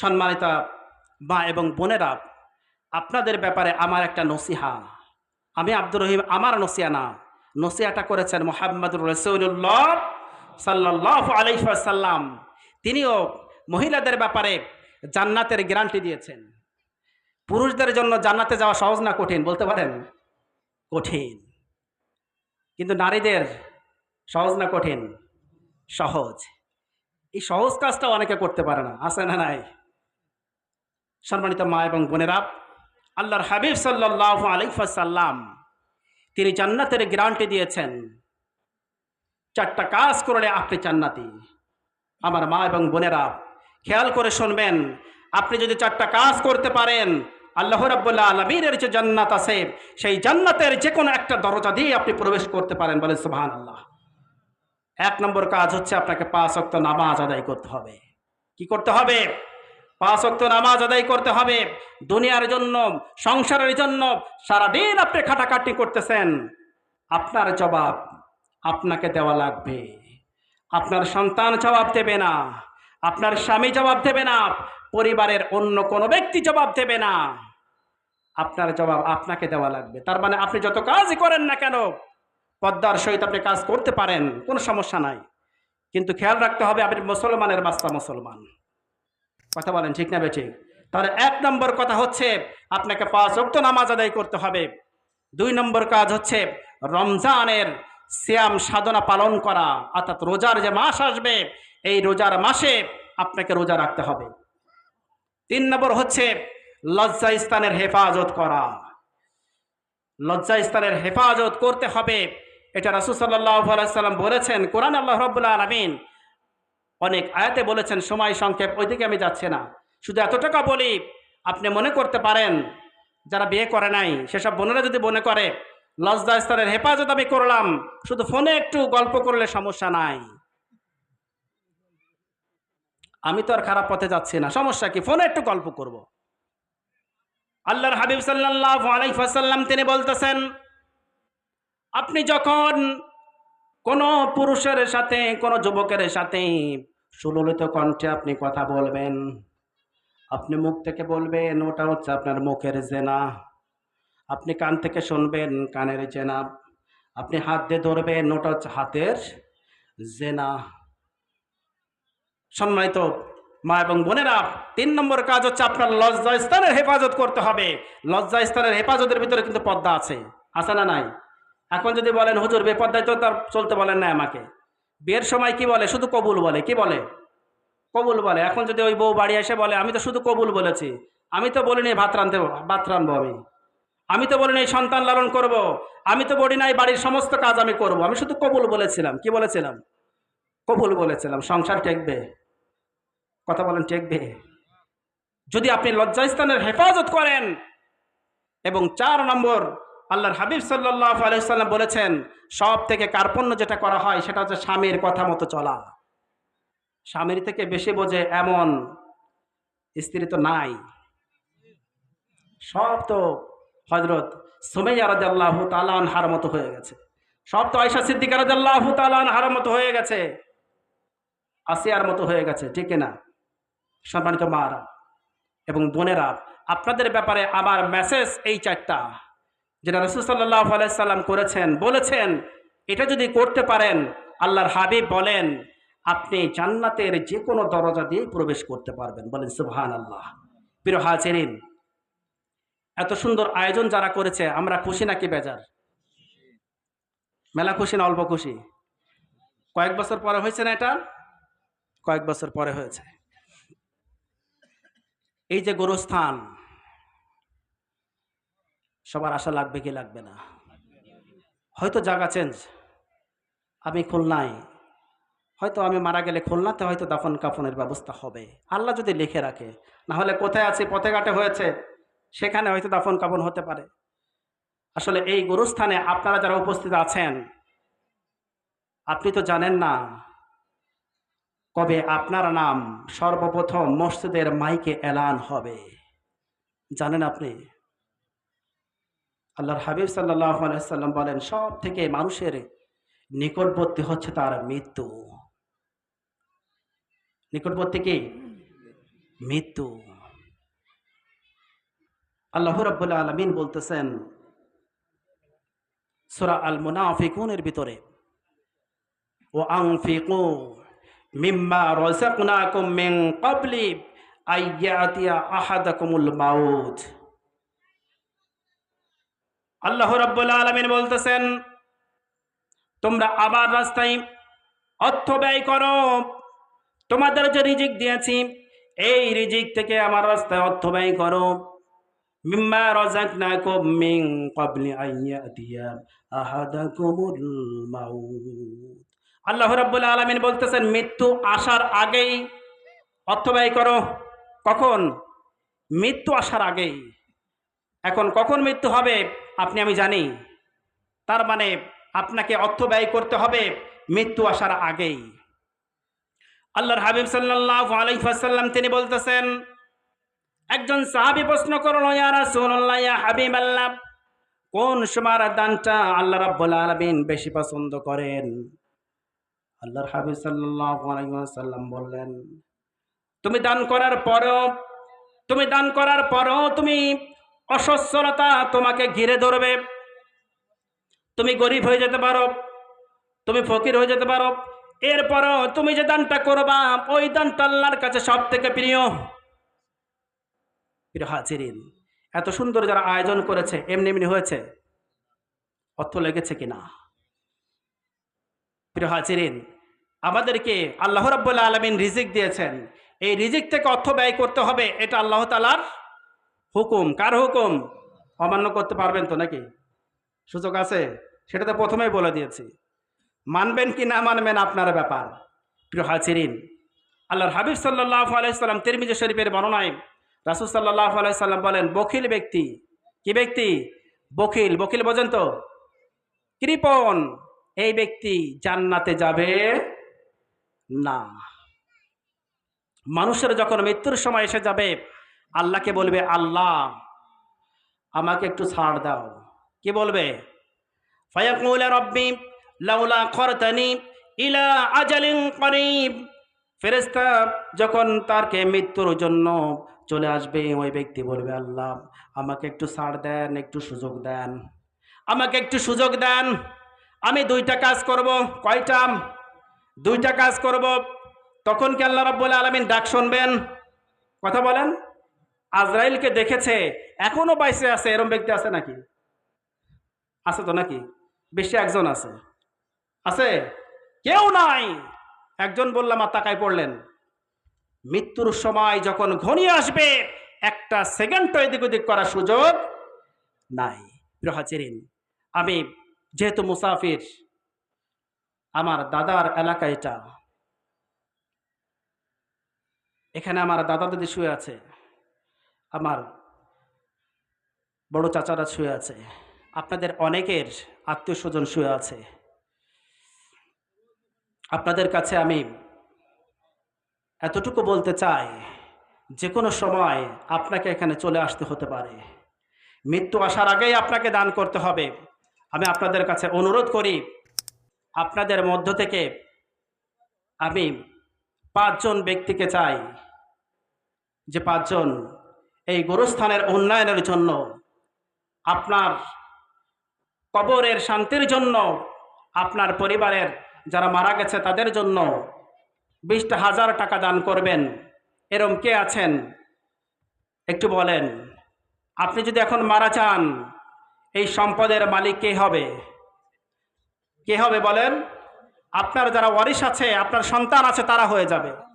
সম্মানিত মা এবং বোনেরা, আপনাদের ব্যাপারে আমার একটা নসিহা। আমি আব্দুর রহিম, আমার নসিয়া না। নসিহাটা করেছেন মোহাম্মদুর রসৌল্লাহ সাল্লাহ আলাইসাল্লাম তিনিও মহিলাদের ব্যাপারে জান্নাতের গ্যারান্টি দিয়েছেন। পুরুষদের জন্য জান্নাতে যাওয়া সহজ না কঠিন, বলতে পারেন? কঠিন। কিন্তু নারীদের সহজ না কঠিন? সহজ। এই সহজ কাজটা অনেকে করতে পারে না, আছে না নাই? সম্মানিত মা এবং বোনেরা, আল্লাহর হাবিব সাল্লাহ আলিফাসাল্লাম তিনি জান্নাতের গ্যারান্টি দিয়েছেন। চারটা কাজ করলে আপনি জান্নাতি। আমার মা এবং বোনেরা, খেয়াল করে শুনবেন, আপনি যদি চারটা কাজ করতে পারেন, আল্লাহ রাব্বুল্লাহ আলমীর যে জান্নাত আছে, সেই জান্নাতের যে কোনো একটা দরজা দিয়ে আপনি প্রবেশ করতে পারেন বলে সুবহান আল্লাহ এক নম্বর কাজ হচ্ছে আপনাকে পাঁচ অক্ত নামাজ আদায় করতে হবে। কি করতে হবে? পাঁচ অক্ত নামাজ আদায় করতে হবে। দুনিয়ার জন্য, সংসারের জন্য সারাদিন আপনি খাটাখাটি করতেছেন। আপনার জবাব আপনাকে দেওয়া লাগবে। আপনার সন্তান জবাব দেবে না। আপনার স্বামী জবাব দেবে না। পরিবারের অন্য কোনো ব্যক্তি জবাব দেবে না। আপনার জবাব আপনাকে দেওয়া লাগবে। তার মানে আপনি যত কাজই করেন না কেন, পদ্মার সহিত আপনি কাজ করতে পারেন, কোনো সমস্যা নাই। কিন্তু খেয়াল রাখতে হবে, আপনি মুসলমানের বাস্তা মুসলমান। কথা বলেন, ঠিক না বেঠিক? তাহলে এক নম্বর কথা হচ্ছে, আপনাকে পাঁচ অক্ত নামাজ আদায় করতে হবে। দুই নম্বর কাজ হচ্ছে, রমজানের শ্যাম সাধনা পালন করা, অর্থাৎ রোজার যে মাস আসবে, এই রোজার মাসে আপনাকে রোজা রাখতে হবে। তিন নম্বর হচ্ছে, লজ্জা স্থানের হেফাজত করা। লজ্জা স্থানের হেফাজত করতে হবে। এটা রাসুসাল্লাহ সাল্লাম বলেছেন, কোরআন আল্লাহ রব্বুল্লাহ আলমিন অনেক আয়াতে বলেছেন, সময় সংক্ষেপ, ওইদিকে আমি যাচ্ছি না। শুধু এতটুকু বলি, আপনি মনে করতে পারেন, যারা বিয়ে করে নাই, সেসব বোনেরা যদি মনে করে, লজ্জা স্তরের হেফাজত আমি করলাম, শুধু ফোনে একটু গল্প করলে সমস্যা নাই। আমি তো আর খারাপ পথে যাচ্ছি না, সমস্যা কি? ফোনে একটু গল্প করব। আল্লাহর হাবিব সাল্লাহ আলাইসাল্লাম তিনি বলতেছেন, আপনি যখন কোনো পুরুষের সাথে, কোনো যুবকের সাথে সুললিত কণ্ঠে আপনি কথা বলবেন। আপনি মুখ থেকে বলবেন, ওটা হচ্ছে আপনার মুখের জেনা। আপনি কান থেকে শুনবেন, কানের জেনা। আপনি হাত দিয়ে ধরবেন, ওটা হচ্ছে হাতের জেনা। সম্মানিত মা এবং বোনেরা, তিন নম্বর কাজ হচ্ছে আপনার লজ্জা স্থানের হেফাজত করতে হবে। লজ্জা স্থানের হেফাজতের ভিতরে কিন্তু পদ্মা আছে। আছে না নাই? এখন যদি বলেন, হুজুর বেপদ্দায় তো তার চলতে বলেন না আমাকে। বিয়ের সময় কি বলে? শুধু কবুল বলে। কি বলে? কবুল বলে। এখন যদি ওই বউ বাড়ি এসে বলে, আমি তো শুধু কবুল বলেছি। আমি তো বলিনি ভাত রাঁধতে ভাত রাঁধবো আমি। আমি তো বলিনি সন্তান লালন করব। আমি তো বলি নাই বাড়ির সমস্ত কাজ আমি করব। আমি শুধু কবুল বলেছিলাম। কি বলেছিলাম? কবুল বলেছিলাম। সংসার টেকবে কথা বলেন টেকবে যদি আপনি লজ্জাস্থানের হেফাজত করেন এবং চার নম্বর আল্লাহর হাবিব সাল্লাহ আলাইসাল্লাম বলেছেন, সব থেকে কার্পণ্য যেটা করা হয় সেটা হচ্ছে স্বামীর কথা মতো চলা। স্বামীর থেকে বেশি বোঝে এমন স্ত্রী তো নাই। সব তো হজরত আল্লাহ তালান হার মতো হয়ে গেছে। সব তো আয়সা সিদ্দিকা তালান হার মতো হয়ে গেছে। আসিয়ার মতো হয়ে গেছে, ঠিক না? সম্মানিত মারা এবং বোনেরা, আপনাদের ব্যাপারে আমার মেসেজ এই চারটা। যেটা রসুল সাল্লাহ আলাইসাল্লাম করেছেন, বলেছেন, এটা যদি করতে পারেন, আল্লাহর হাবিব বলেন, আপনি জান্নাতের যে কোনো দরজা দিয়ে প্রবেশ করতে পারবেন। বলেন সুবহান আল্লাহ প্রিয় হাজেরিন, এত সুন্দর আয়োজন যারা করেছে, আমরা খুশি নাকি বেজার? মেলা খুশি না অল্প খুশি? কয়েক বছর পরে হয়েছে না এটা? কয়েক বছর পরে হয়েছে। এই যে গোরস্থান সবার আশা লাগবে কি লাগবে না? হয়তো জায়গা চেঞ্জ আমি খুলনায়, হয়তো আমি মারা গেলে খুলনাতে হয়তো দাফন কাফনের ব্যবস্থা হবে। আল্লাহ যদি লিখে রাখে, না হলে কোথায় আছে, পথে ঘাটে হয়েছে, সেখানে হয়তো দাফন কাফন হতে পারে। আসলে এই গুরুস্থানে আপনারা যারা উপস্থিত আছেন, আপনি তো জানেন না কবে আপনার নাম সর্বপ্রথম মসজিদের মাইকে এলান হবে। জানেন আপনি? আল্লাহর হাবিব সাল্লাহ সাল্লাম বলেন সব থেকে মানুষের নিকটবর্তী হচ্ছে তার মৃত্যু। নিকটবর্তী কি? মৃত্যু। আল্লাহ রাব্বুল আলামিন বলতেছেন, সূরা আল মুনাফিকুনের ভিতরে ও আনফিকু মিম্মা রাযাকনাকুম মিন ক্বাবলি আইয়াতিয়া আহাদাকুমুল মাউত। আল্লাহ রাব্বুল আলামিন বলতেছেন, তোমরা আবার রাস্তায় অর্থ ব্যয় করো। তোমাদের যে রিজিক দিয়েছি, এই রিজিক থেকে আমার রাস্তায় অর্থ ব্যয় করো। মিম্মা রাযাকনাকুম মিন ক্বাবলি আইয়াতিয়া আহাদাকুমুল মাউত। আল্লাহ রাব্বুল আলামিন বলতেছেন, মৃত্যু আসার আগেই অর্থ ব্যয় করো। কখন? মৃত্যু আসার আগেই। এখন কখন মৃত্যু হবে, আপনি, আমি জানি। তার মানে আপনাকে অর্থ ব্যয় করতে হবে মৃত্যু আসার আগেই। আল্লাহর হাবিব সাল্লাল্লাহু আলাইহি ওয়াসাল্লাম তিনি বলতেছেন, একজন সাহাবী প্রশ্ন করল রাসূলুল্লাহ, ইয়া হাবিবাল্লাহ, কোন সময়ের দানটা আল্লাহ রাব্বুল আলামিন বেশি পছন্দ করেন? আল্লাহর হাবিব ওয়াসাল্লাম বললেন, তুমি দান করার পরও, তুমি দান করার পরও তুমি অসচ্ছলতা তোমাকে ঘিরে ধরবে। তুমি গরিব হয়ে যেতে পারো, তুমি ফকির হয়ে যেতে পারো। এরপরও তুমি যে দানটা করবা, ওই দানটা আল্লাহর কাছে সব থেকে প্রিয়। প্রিয় হাজিরিন, এত সুন্দর যারা আয়োজন করেছে, এমনি এমনি হয়েছে। অর্থ লেগেছে কিনা? প্রিয় হাজিরিন, আমাদেরকে আল্লাহ রাব্বুল আলমিন রিজিক দিয়েছেন। এই রিজিক থেকে অর্থ ব্যয় করতে হবে, এটা আল্লাহ তালার হুকুম, কার হুকুম? অমান্য করতে পারবেন তো নাকি? সুযোগ আছে? সেটা তো প্রথমেই বলে দিয়েছি। মানবেন কি না মানবেন আপনার ব্যাপার। প্রিয় হাজিরিন, আল্লাহর হাবিব সাল্লাহ আলাইসাল্লাম তিরমিজ শরীফের বর্ণনায় রাসুল সাল্লাহ আলাইসাল্লাম বলেন, বখিল ব্যক্তি। কি ব্যক্তি? বখিল বখিল বোঝেন তো। কৃপন এই ব্যক্তি জান্নাতে যাবে না। মানুষের যখন মৃত্যুর সময় এসে যাবে আল্লাহকে বলবে, আল্লাহ, আমাকে একটু ছাড় দাও। কি বলবে? ফায়াকুল রব্বি, লাউলা খরতানি ইলা ফেরেস্তা যখন তারকে মৃত্যুর জন্য চলে আসবে, ওই ব্যক্তি বলবে, আল্লাহ, আমাকে একটু ছাড় দেন, একটু সুযোগ দেন। আমাকে একটু সুযোগ দেন। আমি দুইটা কাজ করব, কয়টা? দুইটা কাজ করব। তখন কি আল্লাহ রাব্বুল আলামিন ডাক শুনবেন? কথা বলেন। আজরাইলকে দেখেছে, এখনও বাইসে আছে, এরম ব্যক্তি আছে নাকি? আছে তো নাকি? বেশি একজন আছে। আছে? কেউ নাই। একজন বললাম আর তাকায় পড়লেন। মৃত্যুর সময় যখন ঘনিয়ে আসবে, একটা সেকেন্ড এদিক ওদিক করার সুযোগ নাই। হাজিরিন, আমি যেহেতু মুসাফির, আমার দাদার এলাকা এটা। এখানে আমার দাদা দাদি শুয়ে আছে। আমার বড় চাচারা শুয়ে আছে। আপনাদের অনেকের আত্মীয় স্বজন শুয়ে আছে। আপনাদের কাছে আমি এতটুকু বলতে চাই যে কোনো সময় আপনাকে এখানে চলে আসতে হতে পারে। মৃত্যু আসার আগেই আপনাকে দান করতে হবে। আমি আপনাদের কাছে অনুরোধ করি, আপনাদের মধ্য থেকে আমি পাঁচজন ব্যক্তিকে চাই, যে পাঁচজন এই গোরস্থানের উন্নয়নের জন্য, আপনার কবরের শান্তির জন্য, আপনার পরিবারের যারা মারা গেছে তাদের জন্য বিশটা হাজার টাকা দান করবেন। এরম কে আছেন? একটু বলেন। আপনি যদি এখন মারা চান এই সম্পদের মালিক কে হবে? কে হবে বলেন? আপনার যারা ওয়ারিশ আছে, আপনার সন্তান আছে, তারা হয়ে যাবে।